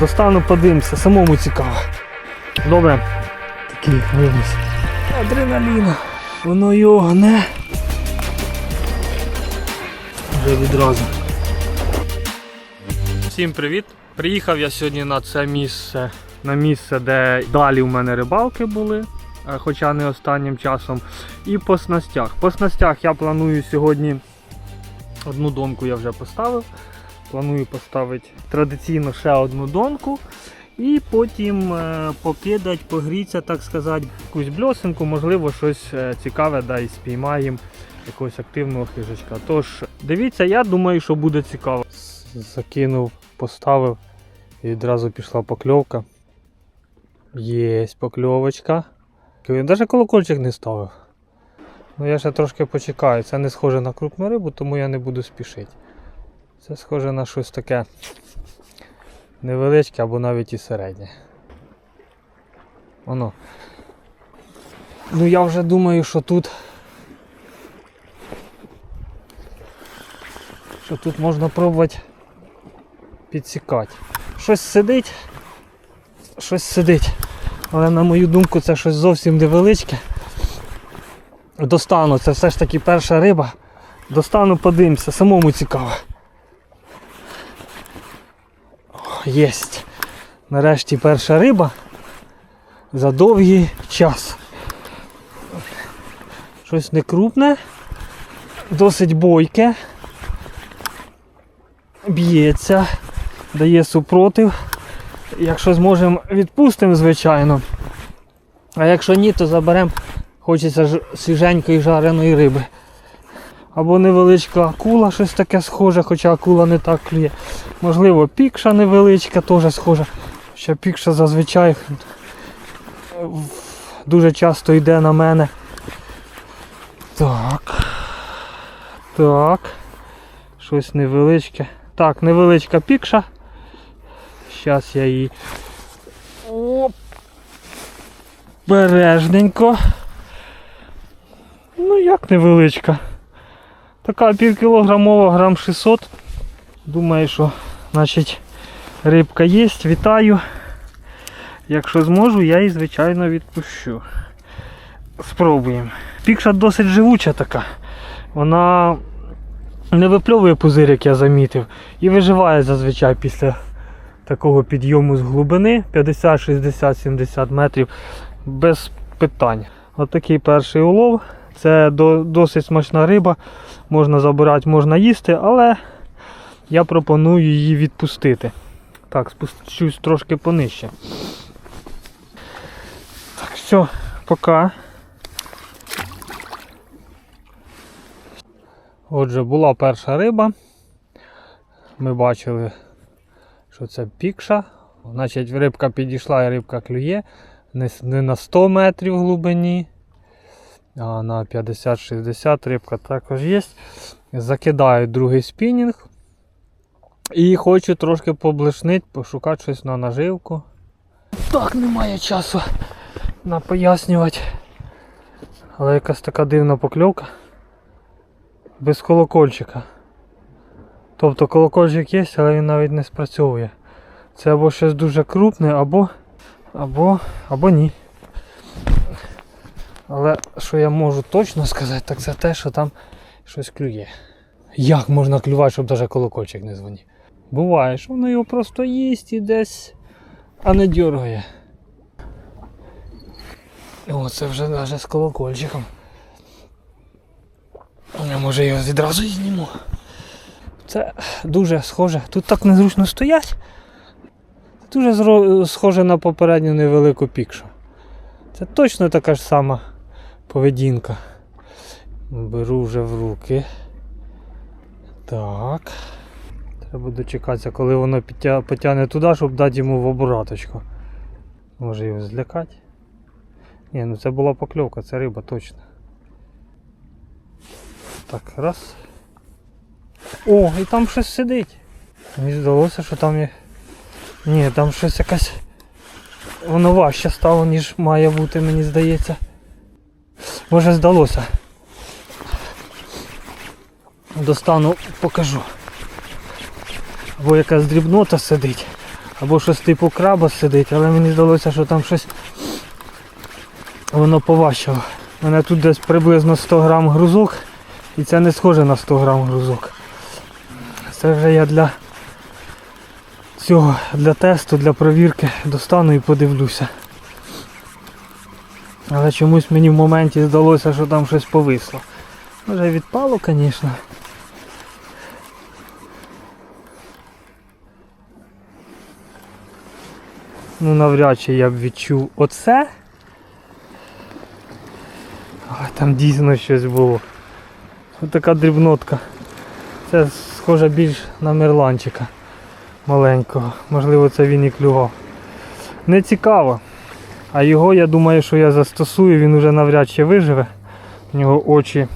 Достану, подивимося, самому цікаво. Добре. Такий виліз. Адреналіна. Воно його гне. Вже відразу. Всім привіт! Приїхав я сьогодні на це місце, на місце, де далі у мене рибалки були, е, хоча не останнім часом. І по снастях. По снастях я планую сьогодні одну донку я вже поставив. Планую поставити традиційно ще одну донку. І потім е, покидати, погріться, так сказати, якусь бльосинку, можливо, щось е, цікаве, да, і спіймаємо якогось активного хижачка. Тож, дивіться, я думаю, що буде цікаво. Закинув, поставив і відразу пішла покльовка. Єсть покльовочка. Навіть колокольчик не ставив. Ну я ще трошки почекаю. Це не схоже на крупну рибу, тому я не буду спішити. Це схоже на щось таке невеличке або навіть і середнє. Воно. Ну я вже думаю, що тут. Що тут можна пробувати підсікати. Щось сидить, щось сидить. Але на мою думку це щось зовсім невеличке. Достану, це все ж таки перша риба. Достану, подивимося, самому цікаво. О, Єсть. Нарешті перша риба за довгий час. Щось не крупне, досить бойке, б'ється, дає супротив. Якщо зможемо, відпустимо, звичайно. А якщо ні, то заберемо, хочеться свіженької жареної риби. Або невеличка акула, щось таке схоже, хоча акула не так клює. Можливо, пікша невеличка, теж схожа. Ще пікша зазвичай дуже часто йде на мене. Так. Так. Щось невеличке. Так, невеличка пікша. Зараз я її. Оп. Бережненько. Ну як невеличка. Така півкілограмова, грам 600. Думаю, що значить рибка є. Вітаю. Якщо зможу, я її звичайно відпущу. Спробуємо. Пікша досить живуча така. Вона не випльовує пузир, як я замітив, і виживає зазвичай після такого підйому з глибини 50, 60, 70 метрів без питань. Отакий перший улов. Це досить смачна риба. Можна забирати, можна їсти, але я пропоную її відпустити. Так, спущусь трошки понижче. Так, все, пока. Отже, була перша риба. Ми бачили, що це пікша. Значить, рибка підійшла і рибка клює. Не, на 100 метрів глибині, а на 50-60 рибка також є. Закидаю другий спінінг. І хочу трошки поблишнити, пошукати щось на наживку. Так, немає часу напояснювати. Але якась така дивна покльовка. Без колокольчика. Тобто колокольчик є, але він навіть не спрацьовує. Це або щось дуже крупне, або, або, або ні. Але що я можу точно сказати, так це те, що там щось клює. Як можна клювати, щоб навіть колокольчик не дзвонив? Буває, що воно його просто їсть і десь, а не дергає. О, це вже навіть з колокольчиком. Я може його відразу і зніму. Це дуже схоже. Тут так незручно стоять. Дуже схоже на попередню невелику пікшу. Це точно така ж сама поведінка. Беру вже в руки. Так. Треба дочекатися, коли воно потягне туди, щоб дати йому в обраточку. Може його злякати. Ні, ну це була покльовка, це риба точно. Так, раз. О, і там щось сидить. Мені здалося, що там є. Ні, там щось якась. Воно важче стало, ніж має бути, мені здається. Може здалося. Достану, покажу. Або якась дрібнота сидить. Або щось типу краба сидить, але мені здалося, що там щось воно поважчало. У мене тут десь приблизно 100 грам грузок, і це не схоже на 100 грам грузок. Це вже я для цього, для тесту, для провірки достану і подивлюся. Але чомусь мені в моменті здалося, що там щось повисло. Може відпало, звісно. Ну навряд чи я б відчув оце. Але там дійсно щось було. Ось така дрібнотка. Це схоже більш на мерланчика маленького. Можливо це він і клював. Не цікаво. А його я думаю, що я застосую, він уже навряд чи виживе. У нього очі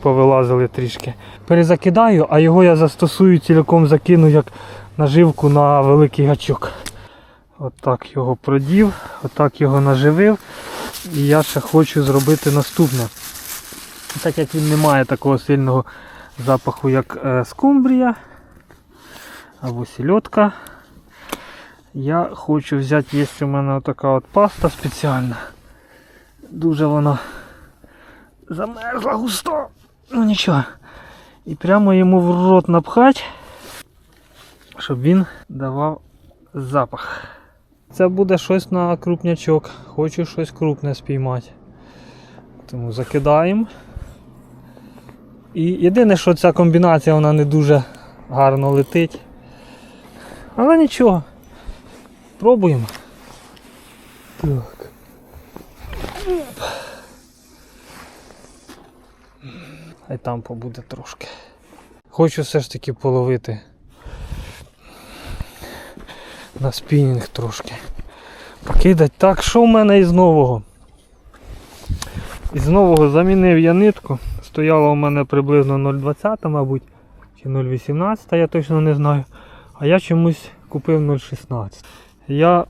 повилазили трішки. Перезакидаю, а його я застосую цілком закину як наживку на великий гачок. Отак його продів, отак його наживив. І я ще хочу зробити наступне. Так як він не має такого сильного запаху, як е, скумбрія або сільотка. Я хочу взяти, є у мене така от паста спеціальна. Дуже вона замерзла густо. Ну нічого. І прямо йому в рот напхать, щоб він давав запах. Це буде щось на крупнячок. Хочу щось крупне спіймати. Тому закидаємо. І єдине, що ця комбінація вона не дуже гарно летить. Але нічого. Пробуємо. Так. Хай там побуде трошки. Хочу все ж таки половити на спінінг трошки. Покидать. Так, що в мене із нового? Із нового замінив я нитку. Стояла у мене приблизно 0,20, мабуть, чи 0,18, я точно не знаю. А я чомусь купив 0,16. Я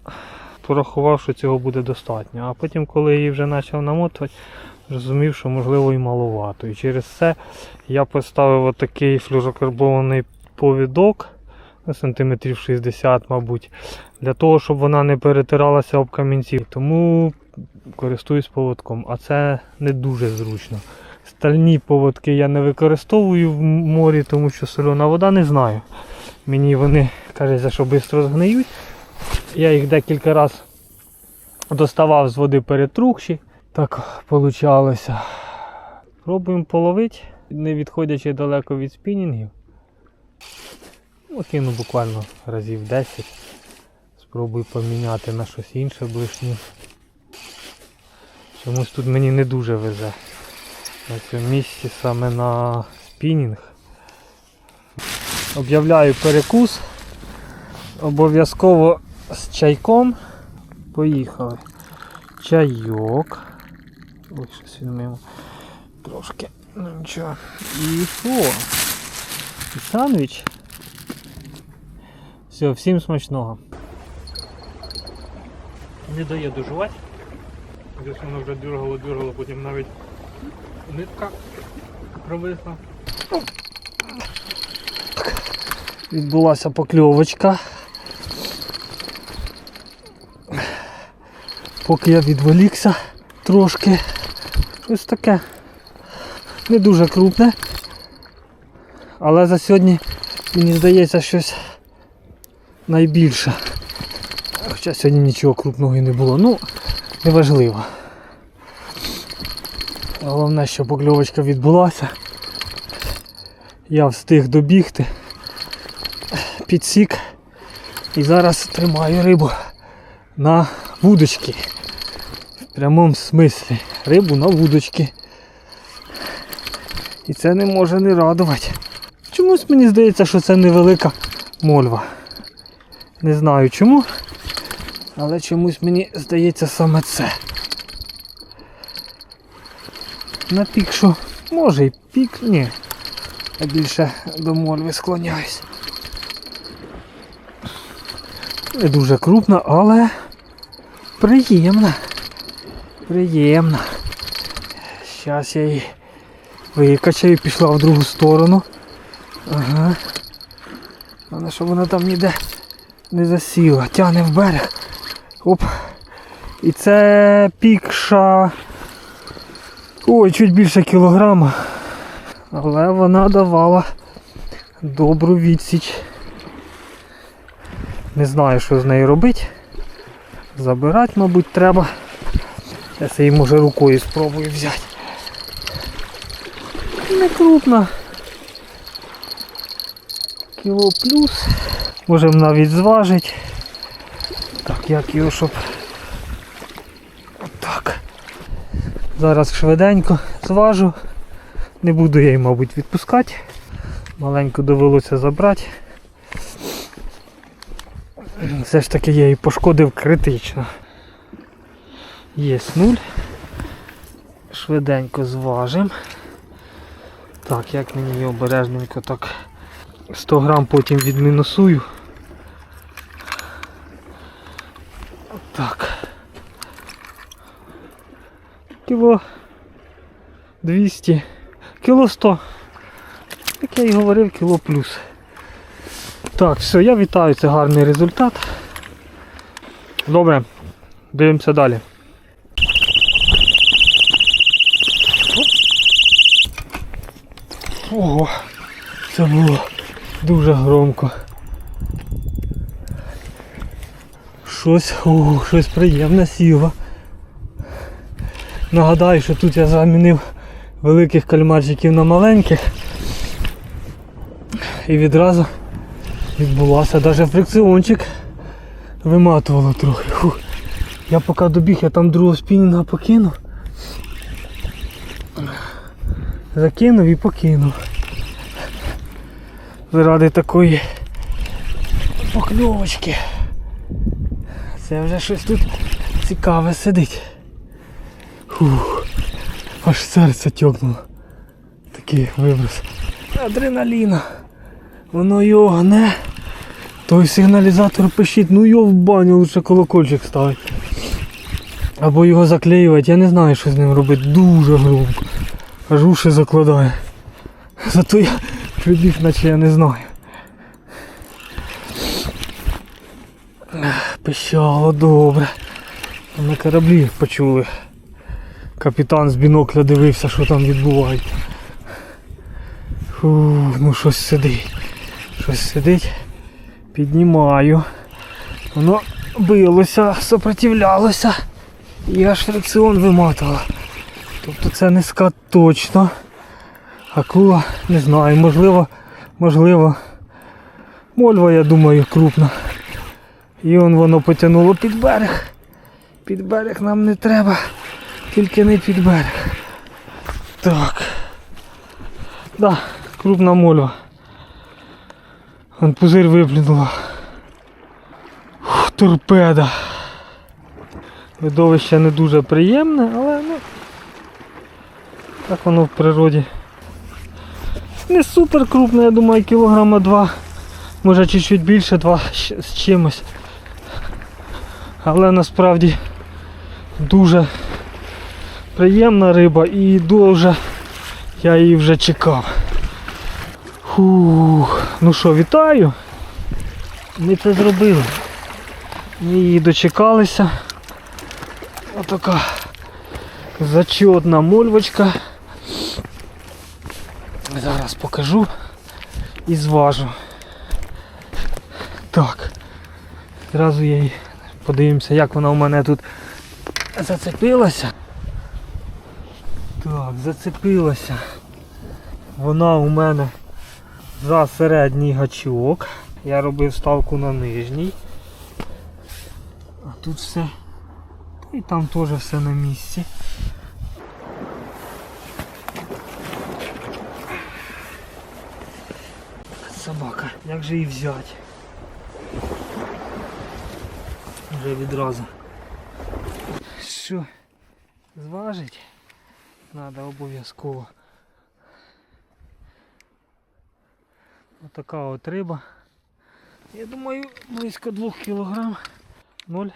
порахував, що цього буде достатньо. А потім, коли її вже почав намотувати, зрозумів, що можливо і маловато. І через це я поставив отакий флюрокарбований повідок на сантиметрів 60, мабуть, для того, щоб вона не перетиралася об камінці. Тому користуюсь поводком, а це не дуже зручно. Стальні поводки я не використовую в морі, тому що сольона вода не знаю. Мені вони кажеться, що швидко згниють. Я їх декілька разів доставав з води перетрухші. Так вийшло. Пробуємо половити, не відходячи далеко від спінінгів. Ну, буквально разів 10. Спробую поміняти на щось інше блишню. Чомусь тут мені не дуже везе. На цьому місці саме на спінінг. Об'являю перекус. Обов'язково з чайком. Поїхали. Чайок. Ой, щось він мимо. Трошки. Ну нічого. І що? І сандвіч. Все, всім смачного. Не дає дожувати. Десь воно вже дюргало, дюргало, потім навіть нитка провисла. Відбулася покльовочка. Поки я відволікся трошки. Щось таке не дуже крупне. Але за сьогодні мені здається щось найбільше. Хоча сьогодні нічого крупного і не було. Ну, неважливо. Головне, що покльовочка відбулася. Я встиг добігти, підсік і зараз тримаю рибу на вудочки. Прямому смислі. Рибу на вудочки. І це не може не радувати. Чомусь мені здається, що це невелика мольва. Не знаю чому, але чомусь мені здається саме це. На пік, що може і пік, ні. Я більше до мольви склоняюсь. Не дуже крупна, але приємна. Приємна. Зараз я її викачаю, пішла в другу сторону. Ага. Але щоб вона там ніде не засіла, тягне в берег. Оп. І це пікша. Ой, чуть більше кілограма. Але вона давала добру відсіч. Не знаю, що з нею робити. Забирати, мабуть, треба. Зараз я її може рукою спробую взяти. Не крупна. Кіло плюс. Можемо навіть зважити. Так, як його, щоб. Отак. Зараз швиденько зважу. Не буду я її, мабуть, відпускати. Маленьку довелося забрати. Все ж таки я її пошкодив критично. Є нуль. Швиденько зважимо. Так, як мені її обережненько так 100 грам потім відмінусую. Так. Кіло 200. Кіло 100. Як я і говорив, кіло плюс. Так, все, я вітаю, це гарний результат. Добре, дивимося далі. Ого, це було дуже громко. Щось, о, щось приємне сіло. Нагадаю, що тут я замінив великих кальмарчиків на маленьких. І відразу відбулася навіть фрикціончик. Виматувало трохи. Фух. Я поки добіг, я там другого спінінга покинув. Закинув і покинув. Заради такої покльовочки. Це вже щось тут цікаве сидить. Фух. Аж серце тьокнуло. Такий виброс. Адреналіна. Воно його гне. Той сигналізатор пишіть, ну його в баню лучше колокольчик ставить. Або його заклеювати, я не знаю, що з ним робити. Дуже громко. Аж уші закладає. Зато я прибіг, наче я не знаю. Пищало добре. На кораблі почули. Капітан з бінокля дивився, що там відбувається. Фу, ну щось сидить. Щось сидить. Піднімаю. Воно билося, сопротивлялося. І аж фрикціон виматувало. Тобто це не скат точно. Акула, не знаю, можливо, можливо. Мольва, я думаю, крупна. І он воно потягнуло під берег. Під берег нам не треба. Тільки не під берег. Так. Да, крупна мольва. Вон пузир виплюнула. Торпеда. Видовище не дуже приємне, але ну. Так воно в природі. Не супер крупне, я думаю, кілограма два. Може чуть-чуть більше, два з чимось. Але насправді дуже приємна риба і дуже я її вже чекав. Фух. Ну що, вітаю. Ми це зробили. Ми її дочекалися. Отака зачетна мольвочка. Зараз покажу і зважу. Так. Зразу я її подивимося, як вона у мене тут зацепилася. Так, зацепилася. Вона у мене за середній гачок. Я робив ставку на нижній. А тут все. І там теж все на місці. як же її взяти? Вже відразу. Що? Зважить? Надо обов'язково. Отака от риба. Я думаю, близько 2 кілограм. Ноль.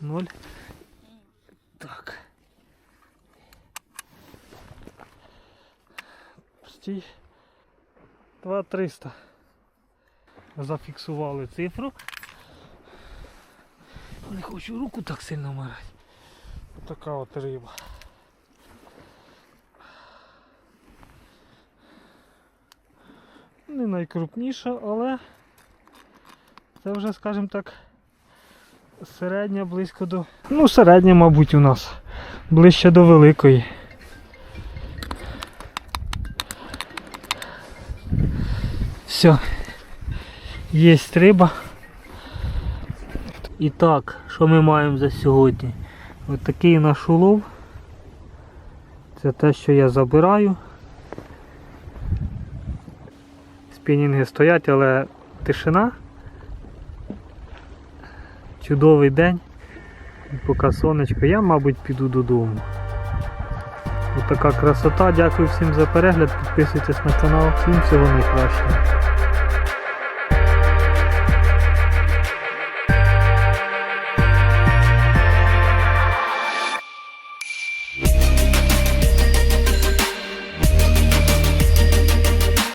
Ноль. Так. Стій. 2300. Зафіксували цифру. Не хочу руку так сильно марати. Така от риба. Не найкрупніша, але це вже, скажімо так, середня близько до. Ну, середня, мабуть, у нас. Ближче до великої. Все. Є риба. І так, що ми маємо за сьогодні? Ось такий наш улов. Це те, що я забираю. Спінінги стоять, але тишина. Чудовий день. Поки сонечко, я, мабуть, піду додому. Ось така красота. Дякую всім за перегляд. Підписуйтесь на канал. Всім всього найкращого.